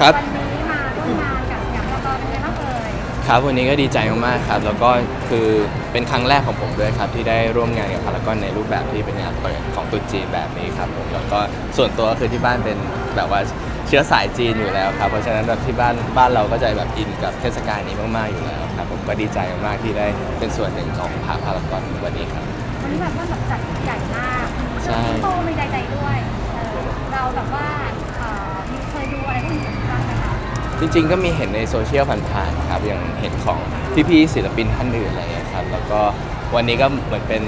ครับวันนี้มาร่วมงานกับสยามพารากอนเป็นไงบ้างเอ่ยครับวันนี้ก็ดีใจมากๆครับ แล้วก็คือเป็นครั้งแรกของผมด้วยครับ ที่ได้ร่วมงานกับพารากอนในรูปแบบที่เป็นงานเปิดของตุ๊จีนแบบนี้ครับผมแล้วก็ส่วนตัวก็คือที่บ้านเป็นแบบว่าเชื้อสายจีนอยู่แล้วครับ เพราะฉะนั้นแบบที่บ้านบ้านเราก็จะแบบอินกับเทศกาลนี้มากๆอยู่แล้วครับ ผมก็ดีใจมากๆที่ได้เป็นส่วนหนึ่งของพาพารากอนวันนี้ครับ วันนี้แบบว่าแบบจัดใหญ่มากใช่มีโตมีใดๆด้วยเออเราแบบว่า จริง ๆ ก็มีเห็นในโซเชียลผ่านๆครับอย่างเห็นของพี่ๆศิลปินท่านอื่นอะไรอย่างเงี้ยครับแล้วก็วันนี้ก็เหมือนเป็น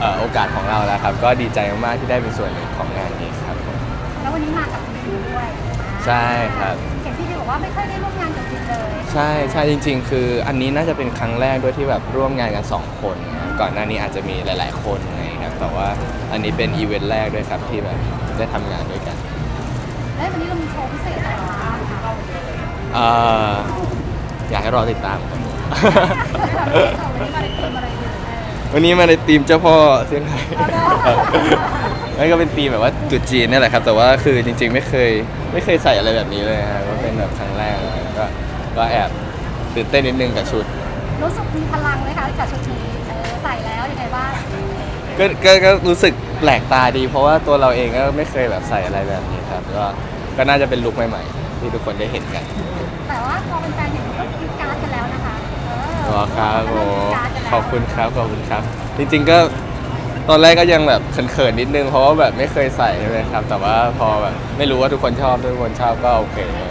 เอ่อโอกาสของเราแล้วครับ ก็ดีใจมากๆที่ได้เป็นส่วนหนึ่งของงานนี้ครับผมแล้ววันนี้มากับพี่ดิวด้วยใช่ครับ เห็นพี่ดิวบอกว่าไม่ค่อยได้ร่วมงานกับดิวเลยใช่ใช่จริง ๆ คืออันนี้น่าจะเป็นครั้งแรกด้วยที่แบบร่วมงานกัน 2 คนนะครับก่อนหน้านี้อาจจะมีหลาย ๆ คนอะไรอย่างเงี้ยครับแต่ว่าอันนี้เป็นอีเวนต์แรกด้วยครับที่แบบได้ทำงานด้วยกัน แล้ววันนี้เรามีโชว์พิเศษอะไรบ้างคะเรา เอ่ออยากให้รอติดตามครับวันนี้มาในทีมอะไรอยู่เออวันนี้มาในทีมเจ้าพ่อเซี่ยงไฮ้เอาเนอะนั่นก็เป็นทีมแบบว่าจุดจีนนี่แหละครับ แต่ว่าคือจริงๆไม่เคยไม่เคยใส่อะไรแบบนี้เลยครับก็เป็นแบบครั้งแรกเลยก็ก็แอบตื่นเต้นนิดนึงกับชุด รู้สึกมีพลังไหมคะกับชุดนี้เออใส่แล้วยังไงบ้างก็ก็ก็รู้สึกแปลกตาดี เพราะว่าตัวเราเองก็ไม่เคยแบบใส่อะไรแบบนี้ครับ ก็ก็น่าจะเป็นลุคใหม่ ๆ ที่ทุกคนได้เห็นกัน แต่ว่าพอเป็นแฟนเห็นก็กรีดการ์ดกันแล้วนะคะเออรอครับโอ้กรี๊ดการ์ดกันแล้วขอบคุณครับขอบคุณครับ จริงๆก็ตอนแรกก็ยังแบบเขินๆนิดนึงเพราะว่าแบบไม่เคยใส่ใช่ไหมครับ แต่ว่าพอแบบไม่รู้ว่าทุกคนชอบทุกคนชอบก็โอเคคื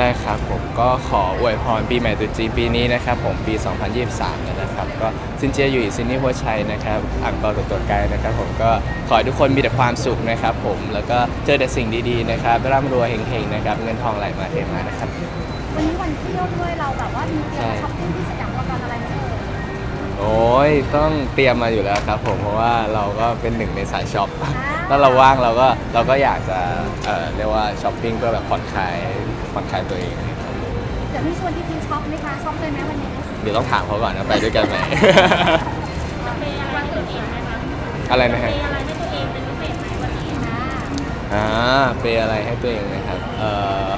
ได้ครับผมก็ขออวยพรปีใหม่ตรุษจีนปีนี้นะครับผมปี 2023เนี่ยนะครับ ก็ซินเจียอยู่อีซินนี่หัวชัยนะครับอังเปาตัวตัวไกลนะครับ ผมก็ขอให้ทุกคนมีแต่ความสุขนะครับ ผมแล้วก็เจอแต่สิ่งดีๆนะครับร่ำรวยเฮงๆนะครับเงินทองไหลมาเทมานะครับวันนี้วันเที่ยวด้วยเราแบบว่ามีเตรียมใช่ช้อปปิ้งที่สยามพารากอนอะไรไหมเอ่ยโอ้ยต้องเตรียมมาอยู่แล้วครับ ผมเพราะว่าเราก็เป็นหนึ่งในสายช็อปถ้าเราว่างเราก็เราก็อยากจะเอ่อเรียกว่าช้อปปิ้งเพื่อแบบผ่อนคลาย ผ่อนคลายตัวเอง เดี๋ยวมีชวนพี่พีช็อปไหมคะช็อปเลยไหมวันนี้เดี๋ยวต้องถามเขาก่อนนะไปด้วยกันไหม เปย์อะไรตัวเองไหมคะอะไรนะฮะเปย์อะไรให้ตัวเองเป็นพิเศษไหมวันนี้นะอ่าเปย์อะไรให้ตัวเองนะครับเอ่อ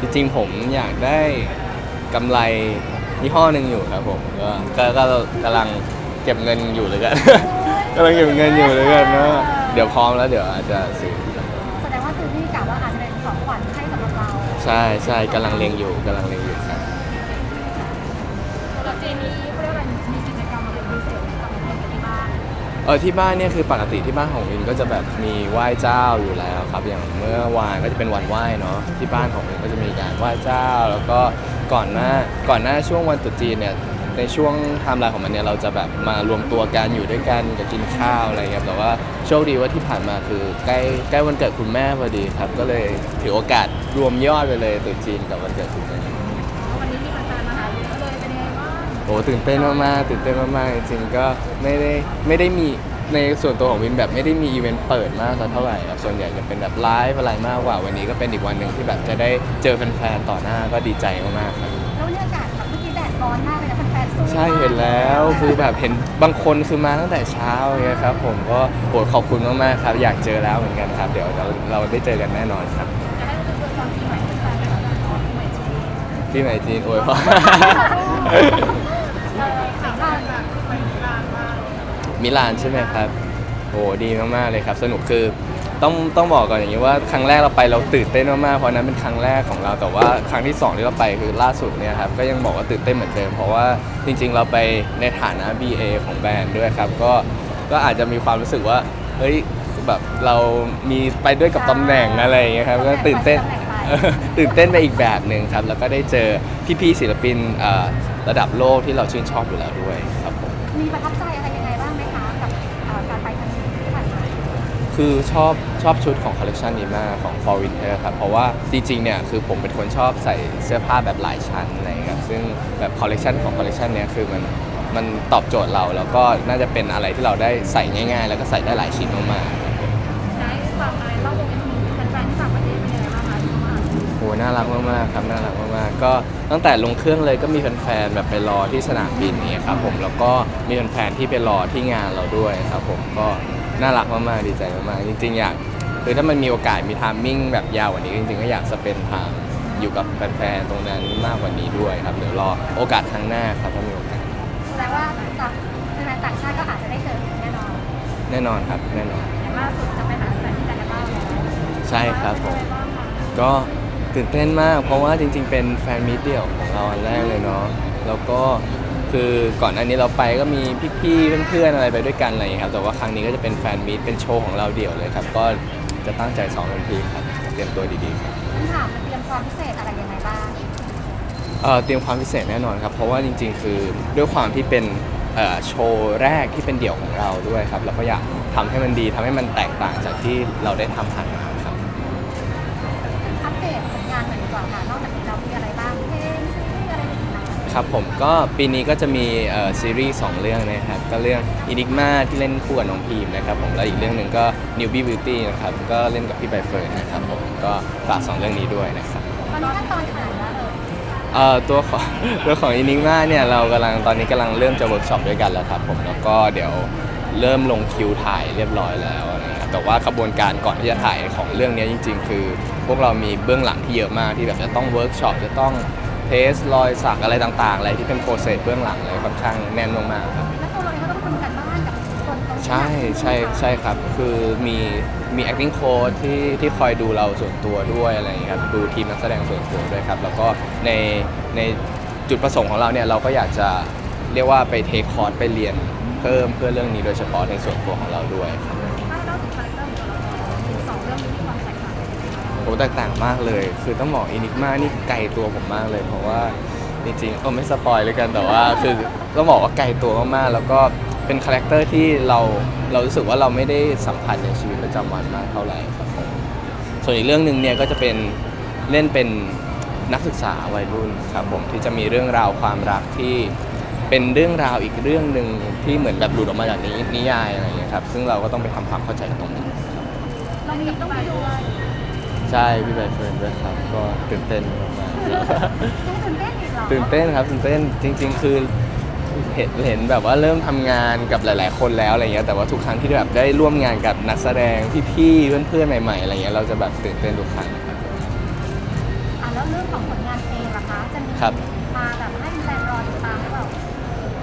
จริงๆผมอยากได้กำไรยี่ห้อหนึ่งอยู่ครับผม ก็ก็ก็กำลังเก็บเงินอยู่เลยกัน กำลังเก็บเงินอยู่เลยกันเนาะเดี๋ยวพร้อมแล้วเดี๋ยวอาจจะซื้อ ใช่ใช่กำลังเล็งอยู่กำลังเล็งอยู่ครับสำหรับเจนี่เขาเรียกว่ามีกิจกรรมอะไรพิเศษไหมสำหรับคนที่บ้านเออที่บ้านเนี่ยคือปกติที่บ้านของวินก็จะแบบมีไหว้เจ้าอยู่แล้วครับอย่างเมื่อวานก็จะเป็นวันไหว้เนาะที่บ้านของวินก็จะมีการไหว้เจ้า แล้วก็ก่อนหน้าก่อนหน้าช่วงวันตรุษจีนเนี่ย ในช่วงไทม์ไลน์ของมันเนี่ยเราจะแบบมารวมตัวกันอยู่ด้วยกันกับกินข้าวอะไรเงี้ยแต่ว่าโชคดีว่าที่ผ่านมาคือใกล้ใกล้วันเกิดคุณแม่พอดีครับ ก็เลยถือโอกาสรวมยอดไปเลยตรุษจีนกับวันเกิดคุณแม่วันนี้มีแฟนๆมาหาเยอะเลยเป็นยังไงบ้างโอ้ตื่นเต้นมากๆตื่นเต้นมากๆจริงๆก็ไม่ได้ไม่ได้มีในส่วนตัวของวินแบบไม่ได้มีอีเวนต์เปิดมากสักเท่าไหร่ครับส่วนใหญ่จะเป็นแบบไลฟ์อะไรมากกว่าวันนี้ก็เป็นอีกวันหนึ่งที่แบบจะได้เจอแฟนๆต่อหน้าก็ดีใจมากๆครับแล้วบรรยากาศแบบเมื่อกี้แดดร้อนมากเลยนะแฟนๆสู้ ใช่เห็นแล้วคือแบบเห็นบางคนคือมาตั้งแต่เช้าอย่างเงี้ยครับ ผมก็โหขอบคุณมากๆครับ อยากเจอแล้วเหมือนกันครับ เดี๋ยวเราเราได้เจอกันแน่นอนครับจะให้เราเป็นความปีใหม่ให้แฟนๆนะคะปีใหม่จีนที่ไหนจีนโอ้ยพ่อ เออถามว่าแบบไปมิลานมามิลานใช่ไหมครับโอ้ดีมากๆเลยครับ สนุกคือ ต้องต้องบอกก่อนอย่างนี้ว่าครั้งแรกเราไปเราตื่นเต้นมากๆเพราะนั้นเป็นครั้งแรกของเราแต่ว่าครั้งที่สองที่เราไปคือล่าสุดเนี่ยครับก็ยังบอกว่าตื่นเต้นเหมือนเดิมเพราะว่าจริง ๆ เราไปในฐานะ BA ของแบรนด์ด้วยครับก็ก็อาจจะมีความรู้สึกว่าเฮ้ยแบบเรามีไปด้วยกับตำแหน่งอะไรอย่างเงี้ยครับก็ตื่นเต้น ตื่นเต้นไปอีกแบบหนึ่งครับ แล้วก็ได้เจอพี่ๆศิลปินเอ่อระดับโลกที่เราชื่นชอบอยู่แล้วด้วยครับผม มีประทับใจอะไรยังไง คือชอบชอบชุดของคอลเลกชันนี้มากของ For Winter ครับ เพราะว่าจริงๆเนี่ยคือผมเป็นคนชอบใส่เสื้อผ้าแบบหลายชั้นอะไรอย่างเงี้ยครับซึ่งแบบคอลเลกชันของคอลเลกชันเนี้ยคือมันมันตอบโจทย์เราแล้วก็น่าจะเป็นอะไรที่เราได้ใส่ง่ายๆ แล้วก็ใส่ได้หลายชิ้นมากๆ ใช้ความอะไรเล่าโมเมนต์นี้แฟนๆที่ต่างประเทศเป็นยังไงบ้างคะที่มาโอ้น่ารักมากๆครับ น่ารักมากๆ ก็ตั้งแต่ลงเครื่องเลยก็มีแฟนๆ แบบไปรอที่สนามบินนี้ยครับผม แล้วก็มีแฟนๆ ที่ไปรอที่งานเราด้วยครับผม ก็ น่ารักมากๆดีใจมากๆจริง ๆ อยากคือถ้ามันมีโอกาสมีทามมิ่งแบบยาวกว่านี้จริงๆก็อยากสเปนทางอยู่กับแฟนๆตรงนั้นมากกว่านี้ด้วยครับเดี๋ยวรอโอกาสครั้งหน้าครับถ้ามีโอกาสแสดงว่าต่างแฟนๆต่างชาติก็อาจจะได้เจอแน่นอนแน่นอนครับแน่นอนอย่างล่าสุดจะไปหาแฟนที่กันบ้างแล้วใช่ครับผมก็ตื่นเต้นมาก เพราะว่าจริง ๆ เป็นแฟนมิตรเดี่ยวของเราอันแรกเลยเนาะแล้วก็ คือก่อนอันนี้เราไปก็มีพี่ๆเพื่อนๆอะไรไปด้วยกันอะไรอย่างเงี้ยครับแต่ว่าครั้งนี้ก็จะเป็นแฟนมิตรเป็นโชว์ของเราเดี่ยวเลยครับ ก็จะตั้งใจซ้อมเป็นทีครับเตรียมตัวดีๆครับคุณถามมันเตรียมความพิเศษอะไรยังไงบ้างเอ่อเตรียมความพิเศษแน่นอนครับเพราะว่าจริง ๆ คือด้วยความที่เป็นเอ่อโชว์แรกที่เป็นเดี่ยวของเราด้วยครับเราก็อยากทำให้มันดีทำให้มันแตกต่างจากที่เราได้ทำผ่านมาครับ อัปเดตผลงานหน่อยดีกว่าค่ะนอกจาก ครับผมก็ปีนี้ก็จะมีเอ่อซีรีส์สองเรื่องนะครับ ก็เรื่อง Enigma ที่เล่นคู่กับน้องพีมนะครับผมแล้วอีกเรื่องหนึ่งก็ Newbie Beauty นะครับก็เล่นกับพี่ใบเฟิร์นนะครับผมก็ฝากสองเรื่องนี้ด้วยนะครับตอนนี้ขั้นตอนถ่ายแล้วเลยเอ่อตัวของตัวของ Enigma เนี่ยเรากำลังตอนนี้กำลังเริ่มจะเวิร์กช็อปด้วยกันแล้วครับผมแล้วก็เดี๋ยวเริ่มลงคิวถ่ายเรียบร้อยแล้วนะครับแต่ว่ากระบวนการก่อนที่จะถ่ายของเรื่องนี้จริง ๆ คือ พวกเรามีเบื้องหลังที่เยอะมากที่แบบจะต้องเวิร์กช็อปจะต้อง เทสรอยสักอะไรต่างๆ อะไรที่เป็นโปรเซสเบื้องหลังเลยค่อนข้างแน่นมากๆครับ แล้วตัวเราเองก็ต้องทำการบ้านกับคนตรงนี้ใช่ใช่ใช่ครับ คือมีมี acting coach ที่ที่คอยดูเราส่วนตัวด้วยอะไรอย่างเงี้ยครับดูทีมนักแสดงส่วนตัวด้วยครับ แล้วก็ในในจุดประสงค์ของเราเนี่ยเราก็อยากจะเรียกว่าไปเทคคอร์สไปเรียนเพิ่มเพื่อเรื่องนี้โดยเฉพาะในส่วนตัวของเราด้วยครับ ยังไงบ้างโอ้แตกต่างมากเลย คือต้องบอกอินิกมานี่ไกลตัวผมมากเลย เพราะว่าจริงๆเออไม่สปอยเลยกันแต่ว่า คือต้องบอกว่าไกลตัวมากๆแล้วก็เป็นคาแรคเตอร์ที่เราเรารู้สึกว่าเราไม่ได้สัมผัสในชีวิตประจำวันมากเท่าไหร่ครับผมส่วนอีกเรื่องหนึ่งเนี่ยก็จะเป็นเล่นเป็นนักศึกษาวัยรุ่นครับผมที่จะมีเรื่องราวความรักที่เป็นเรื่องราวอีกเรื่องหนึ่งที่เหมือนแบบหลุดออกมาจากนินิยายอะไรอย่างเงี้ยครับซึ่งเราก็ต้องไปทำความเข้าใจกับตรงนี้ เรามีต้องไปดู ใช่พี่ใบเฟิร์นด้วยครับ ก็ตื่นเต้นมากต้องตื่นเต้นอีกเหรอๆตื่นเต้นครับตื่นเต้นจริง ๆ คือเห็นเห็นแบบว่าเริ่มทำงานกับหลาย ๆ คนแล้วอะไรเงี้ยแต่ว่าทุกครั้งที่แบบได้ร่วมงานกับนักแสดงพี่ๆเพื่อนๆใหม่ๆอะไรเงี้ยเราจะแบบตื่นเต้นทุกครั้งครับ อะแล้วเรื่องของผลงานเพลงล่ะคะ จะมีครับ มาแบบให้แฟนๆรอติดตามหรือเปล่า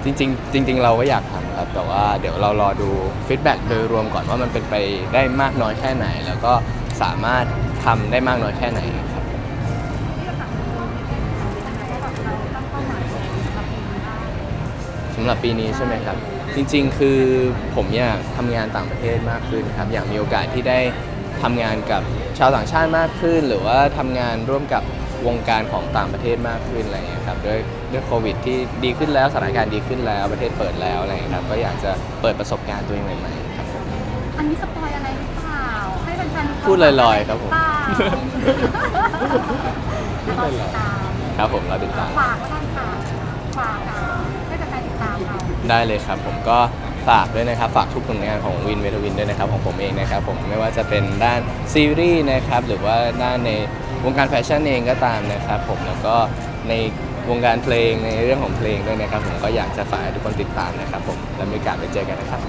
จริงๆจริง ๆ เราก็อยากทำครับแต่ว่าเดี๋ยวเรารอดูฟีดแบ็กโดยรวมก่อนว่ามันเป็นไปได้มากน้อยแค่ไหน แล้วก็สามารถ ทำได้มากน้อยแค่ไหนครับที่เราถามดูยังไงว่าแบบเราตั้งเป้าหมายกับเพลงนี้บ้างสำหรับปีนี้ใช่ไหมครับ จริงๆ คือผมอยากทำงานต่างประเทศมากขึ้นครับ อยากมีโอกาสที่ได้ทำงานกับชาวต่างชาติมากขึ้น หรือว่าทำงานร่วมกับวงการของต่างประเทศมากขึ้นอะไรอย่างเงี้ยครับด้วยด้วยโควิดที่ดีขึ้นแล้วสถานการณ์ดีขึ้นแล้วประเทศเปิดแล้วอะไรอย่างเงี้ยครับก็อยากจะเปิดประสบการณ์ตัวเองใหม่ๆครับอันนี้สปอยอะไรหรือเปล่าให้แฟนๆมีวามพูดลอยๆครับผม เปล่าเราติดตามครับผมเราติดตาม ฝากแล้วกันค่ะฝากอะให้แฟนๆติดตามเราได้เลยครับผมก็ฝากด้วยนะครับ ฝากทุกผลงานของวินเวทวินด้วยนะครับของผมเองนะครับผมไม่ว่าจะเป็นด้านซีรีส์นะครับหรือว่าด้านในวงการแฟชั่นเองก็ตามนะครับผมแล้วก็ในวงการเพลงในเรื่องของเพลงด้วยนะครับผมก็อยากจะฝากให้ทุกคนติดตามนะครับผมแล้วมีโอกาสไปเจอกันนะครับ